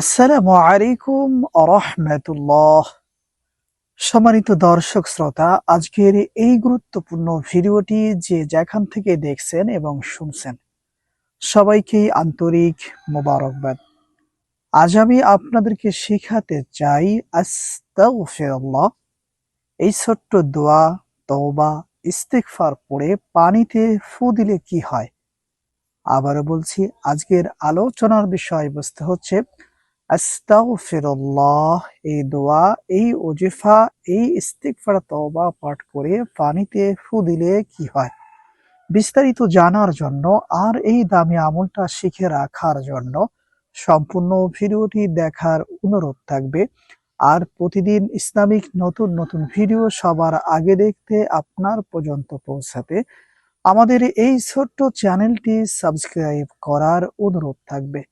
আসসালামু আলাইকুম আরহামতুল্লাহ সম্মানিত দর্শক শ্রোতা, আজকের এই গুরুত্বপূর্ণ ভিডিওটি যে যেখান থেকে দেখছেন এবং শুনছেন, সবাইকেই আন্তরিক মোবারকবাদ। আজ আমি আপনাদেরকে শেখাতে চাই, আস্তাগফিরুল্লাহ, এই ছোট্ট দোয়া, তওবা, ইস্তেগফার পড়ে পানিতে ফু দিলে কি হয়? আবারও বলছি, আজকের আলোচনার বিষয়বস্তু হচ্ছে আস্তাগফিরুল্লাহ, এই দোয়া, এই ওজিফা, এই ইস্তিগফার, তওবা পাঠ করে পানিতে ফু দিলে কি হয়? বিস্তারিত জানার জন্য আর এই দামি আমলটা শিখে রাখার জন্য সম্পূর্ণ ভিডিওটি দেখার অনুরোধ থাকবে। আর প্রতিদিন ইসলামিক নতুন নতুন ভিডিও সবার আগে দেখতে আপনার পর্যন্ত পৌঁছাতে আমাদের এই ছোট্ট চ্যানেলটি সাবস্ক্রাইব করার অনুরোধ থাকবে।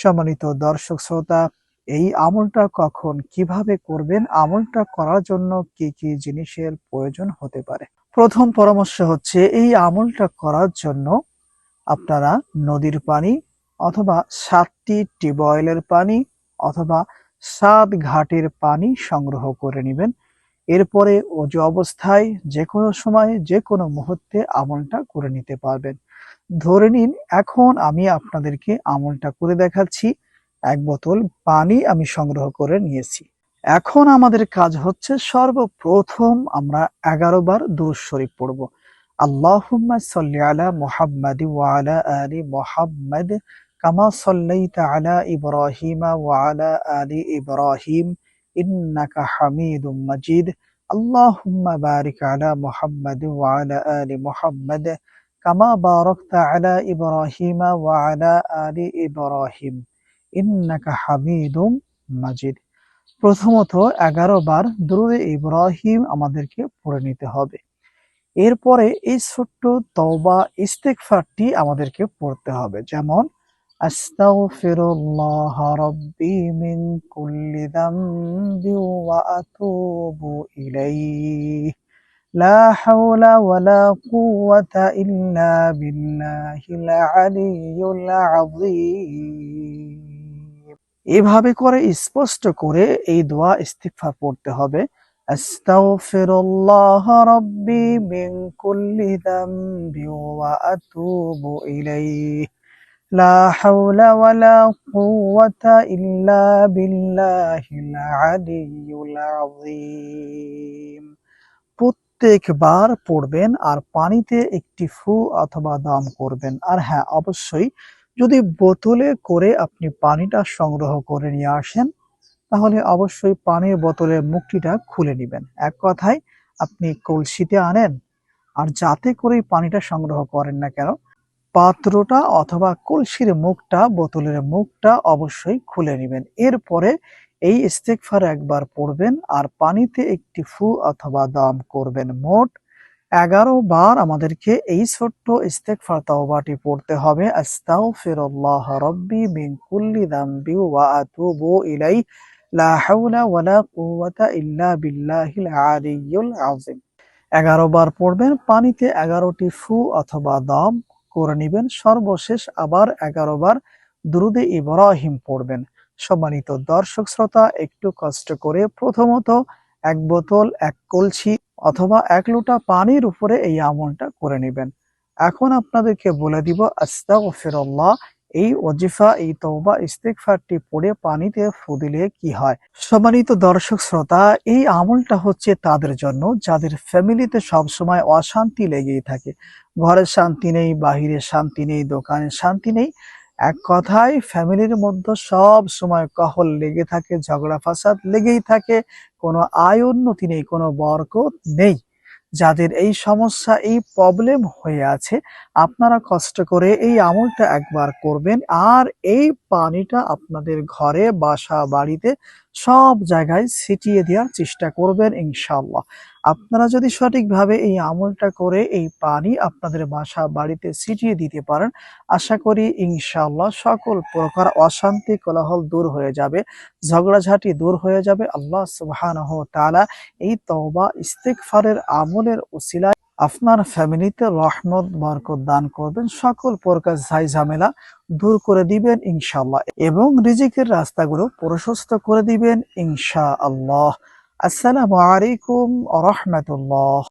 সম্মানিত দর্শক শ্রোতা, এই আমলটা কখন কীভাবে করবেন? আমলটা করার জন্য কি কি জিনিসের প্রয়োজন হতে পারে? প্রথম পরামর্শ হচ্ছে, এই আমলটা করার জন্য আপনারা নদীর পানি অথবা সাতটি টিউবওয়েলের পানি অথবা সাত ঘাটের পানি সংগ্রহ করে নেবেন। এরপরে অজু অবস্থায় যে কোনো সময় যে কোনো মুহূর্তে আমলটা করে নিতে পারবেন। ধরে নিন, এখন আমি আপনাদেরকে আমলটা করে দেখাচ্ছি। এক বোতল পানি আমি সংগ্রহ করে নিয়েছি। এখন আমাদের কাজ হচ্ছে সর্বপ্রথম আমরা এগারো বার দুরূদ শরীফ পড়ব। আল্লাহুম্মা সাল্লি কামা সাল্লাইতা আলা ইব্রাহিমা ইব্রাহিম ইন্নাকা বারিক আলা কামা বারাকতা আলা ইব্রাহিমা ওয়া আলা আলি ইব্রাহিম, ইন্নাকা হামিদুম মাজিদ। প্রথমত এগারো বার ইব্রাহিম আমাদেরকে পড়ে নিতে হবে। এরপরে এই ছোট্ট তওবা, ইস্তেগফারটি আমাদেরকে পড়তে হবে। যেমন, আস্তাগফিরুল্লাহ রাব্বি মিন কুল্লি যামবি ওয়া আতুবু ইলাইহি। لا حول ولا قوة إلا بالله العلي العظيم. এভাবে করে স্পষ্ট করে এই দোয়া ইস্তিগফার পড়তে হবে। আস্তাগফিরুল্লাহ রাব্বি মিন কুল্লি যামবি ওয়া আতুবু ইলাইহি। লা হাওলা ওয়ালা কুওয়াতা ইল্লা বিল্লাহিল আলিয়্যুল আযীম। প্রত্যেকবার পড়বেন আর পানিতে একটি ফু অথবা দাম করবেন। আর হ্যাঁ অবশ্যই যদি বোতলে করে আপনি পানিটা সংগ্রহ করে নিয়ে আসেন, তাহলে অবশ্যই পানির বোতলের মুখটিটা খুলে নেবেন। এক কথায়, আপনি কলসিতে আনেন আর যাতে করে পানিটা সংগ্রহ করেন না কেন, পাত্রটা অথবা কলসির মুখটা, বোতলের মুখটা অবশ্যই খুলে নেবেন। এরপরে এই ইস্তেগফার একবার পড়বেন আর পানিতে একটি ফু অথবা দাম করবেন মোট এগারো বার আমাদেরকে এই ছোট্ট ইস্তেগফার তাওবাটি পড়তে হবে। আস্তাগফিরুল্লাহ রাব্বি মিন কুল্লি যামবি ওয়া আতুবু ইলাই লা হাওলা ওয়ালা কুওয়াতা ইল্লা বিল্লাহিল আলিয়্যিল আযীম। এগারো বার পড়বেন, পানিতে এগারোটি ফু অথবা দাম করে নেবেন। সর্বশেষ আবার এগারো বার দুরুদে ইব্রাহিম পড়বেন। সম্মানিত দর্শক শ্রোতা, একটু কষ্ট করে প্রথমত এক বোতল, এক কলসি অথবা এক লোটা পানির উপরে এই আমলটা করে নেবেন। এখন আপনাদেরকে বলে দিব, আস্তাগফিরুল্লাহ, এই ওজিফা, এই তওবা, ইস্তেগফারটি পড়ে পানিতে ফু দিলে কি হয়? সম্মানিত দর্শক শ্রোতা, এই আমলটা হচ্ছে তাদের জন্য, যাদের ফ্যামিলিতে সবসময় অশান্তি লেগেই থাকে। ঘরে শান্তি নেই, বাহিরে শান্তি নেই, দোকানে শান্তি নেই এক কথায় ফ্যামিলির মধ্যে সব সময় কহল লেগে থাকে, ঝগড়া ফাসাদ লেগেই থাকে, কোনো আয় উন্নতি নেই, কোনো বরকত নেই। যাদের এই সমস্যা, এই প্রবলেম হয়ে আছে, আপনারা কষ্ট করে এই আমলটা একবার করবেন। আর এই পানিটা আপনাদের ঘরে, বাসা, বাড়িতে সব জায়গায় ছিটিয়ে দেওয়ার চেষ্টা করবেন ইনশাল্লাহ আপনারা যদি সঠিকভাবে এই আমলটা করে এই পানি আপনাদের বাসা বাড়িতে ছিটিয়ে দিতে পারেন, আশা করি ইনশাল্লাহ সকল প্রকার অশান্তি, কোলাহল দূর হয়ে যাবে, ঝগড়াঝাটি দূর হয়ে যাবে। আল্লাহ সুবহানাহু তাআলা এই তওবা, ইস্তেগফারের আমলের উসিলায় আপনার ফ্যামিলিতে রহমত, বরকত দান করবেন, সকল প্রকার ঝাই ঝামেলা দূর করে দিবেন ইনশাআল্লাহ এবং রিজিকের রাস্তাগুলো প্রশস্ত করে দিবেন ইনশাআল্লাহ। আসসালামু আলাইকুম রহমতুল্লাহ।